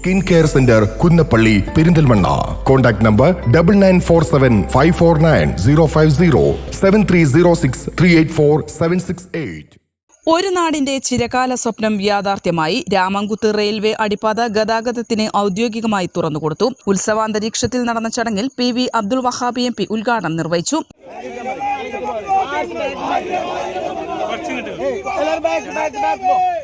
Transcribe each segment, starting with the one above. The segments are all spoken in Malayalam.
Skin care centre Kunnappally Perinthalmanna. Contact number double nine four seven five four nine zero five zero seven three zero six three eight four seven six eight ഒരു നാടിന്റെ ചിരകാല സ്വപ്നം യാഥാർത്ഥ്യമായി രാമൻകുത്ത് റെയിൽവേ അടിപ്പാത ഗതാഗതത്തിന് ഔദ്യോഗികമായി തുറന്നുകൊടുത്തു. ഉത്സവാന്തരീക്ഷത്തിൽ നടന്ന ചടങ്ങിൽ P V Abdul Wahabi M P ഉദ്ഘാടനം നിർവഹിച്ചു. എല്ലാവരും ബാക്ക് ബാക്ക് ബാക്ക്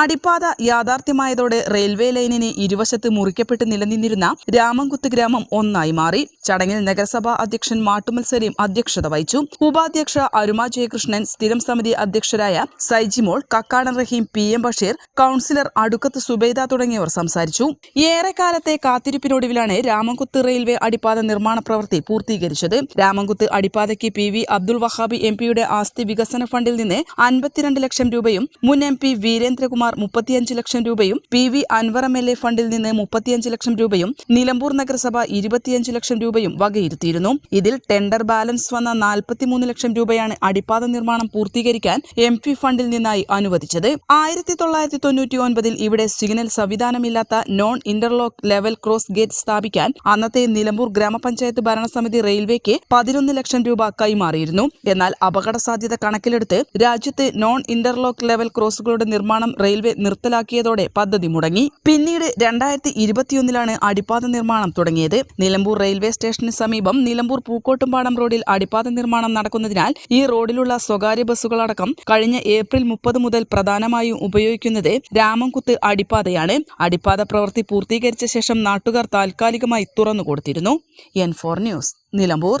അടിപ്പാത യാഥാർത്ഥ്യമായതോടെ റെയിൽവേ ലൈനിന് ഇരുവശത്ത് മുറിക്കപ്പെട്ട് നിലനിന്നിരുന്ന രാമൻകുത്ത് ഗ്രാമം ഒന്നായി മാറി. ചടങ്ങിൽ നഗരസഭാ അധ്യക്ഷൻ മാട്ടുമൽ സലീം അധ്യക്ഷത വഹിച്ചു. ഉപാധ്യക്ഷ അരുമ ജയകൃഷ്ണൻ സ്ഥിരം സമിതി അധ്യക്ഷരായ Saijimol Kakkadan Rahim P M Basheer councillor Adukkath Subaida തുടങ്ങിയവർ സംസാരിച്ചു. ഏറെക്കാലത്തെ കാത്തിരിപ്പിനൊടുവിലാണ് രാമൻകുത്ത് റെയിൽവേ അടിപ്പാത നിർമ്മാണ പ്രവൃത്തി പൂർത്തീകരിച്ചത്. Ramankuthu അടിപ്പാതയ്ക്ക് P V Abdul Wahabi M പിയുടെ ആസ്തി വികസന ഫണ്ടിൽ നിന്ന് അൻപത്തിരണ്ട് ലക്ഷം രൂപയും മുൻ എം പി വീരേന്ദ്രകുമാർ മുപ്പത്തിയഞ്ച് ലക്ഷം രൂപയും P V Anvar M L A ഫണ്ടിൽ നിന്ന് മുപ്പത്തിയഞ്ച് ലക്ഷം രൂപയും നിലമ്പൂർ നഗരസഭ ഇരുപത്തിയഞ്ച് ലക്ഷം രൂപയും വകയിരുത്തിയിരുന്നു. ഇതിൽ ടെൻഡർ ബാലൻസ് വന്ന നാൽപ്പത്തിമൂന്ന് ലക്ഷം രൂപയാണ് അടിപ്പാത നിർമ്മാണം പൂർത്തീകരിക്കാൻ എം പി ഫണ്ടിൽ നിന്നായി അനുവദിച്ചത്. ആയിരത്തി തൊള്ളായിരത്തി തൊണ്ണൂറ്റി ഒൻപതിൽ ഇവിടെ signal സംവിധാനമില്ലാത്ത non interlock level cross gate സ്ഥാപിക്കാൻ അന്നത്തെ നിലമ്പൂർ ഗ്രാമപഞ്ചായത്ത് ഭരണസമിതി റെയിൽവേക്ക് പതിനൊന്ന് ലക്ഷം രൂപ കൈമാറിയിരുന്നു. എന്നാൽ അപകട സാധ്യത കണക്കിലെടുത്ത് രാജ്യത്ത് നോൺ ഇന്റർലോക്ക് ലെവൽ ക്രോസുകളുടെ നിർമ്മാണം റെയിൽവേ നിർത്തലാക്കിയതോടെ പദ്ധതി മുടങ്ങി. പിന്നീട് രണ്ടായിരത്തി ഇരുപത്തിയൊന്നിലാണ് അടിപ്പാത നിർമ്മാണം തുടങ്ങിയത്. നിലമ്പൂർ റെയിൽവേ സ്റ്റേഷന് സമീപം നിലമ്പൂർ പൂക്കോട്ടുംപാടം റോഡിൽ അടിപ്പാത നിർമ്മാണം നടക്കുന്നതിനാൽ ഈ റോഡിലുള്ള സ്വകാര്യ ബസ്സുകളടക്കം കഴിഞ്ഞ ഏപ്രിൽ മുപ്പത് മുതൽ പ്രധാനമായും ഉപയോഗിക്കുന്നത് രാമൻകുത്ത് അടിപ്പാതയാണ്. അടിപ്പാത പ്രവൃത്തി പൂർത്തീകരിച്ച ശേഷം നാട്ടുകാർ താൽക്കാലികമായി തുറന്നുകൊടുത്തിരുന്നു. N four news Nilambur.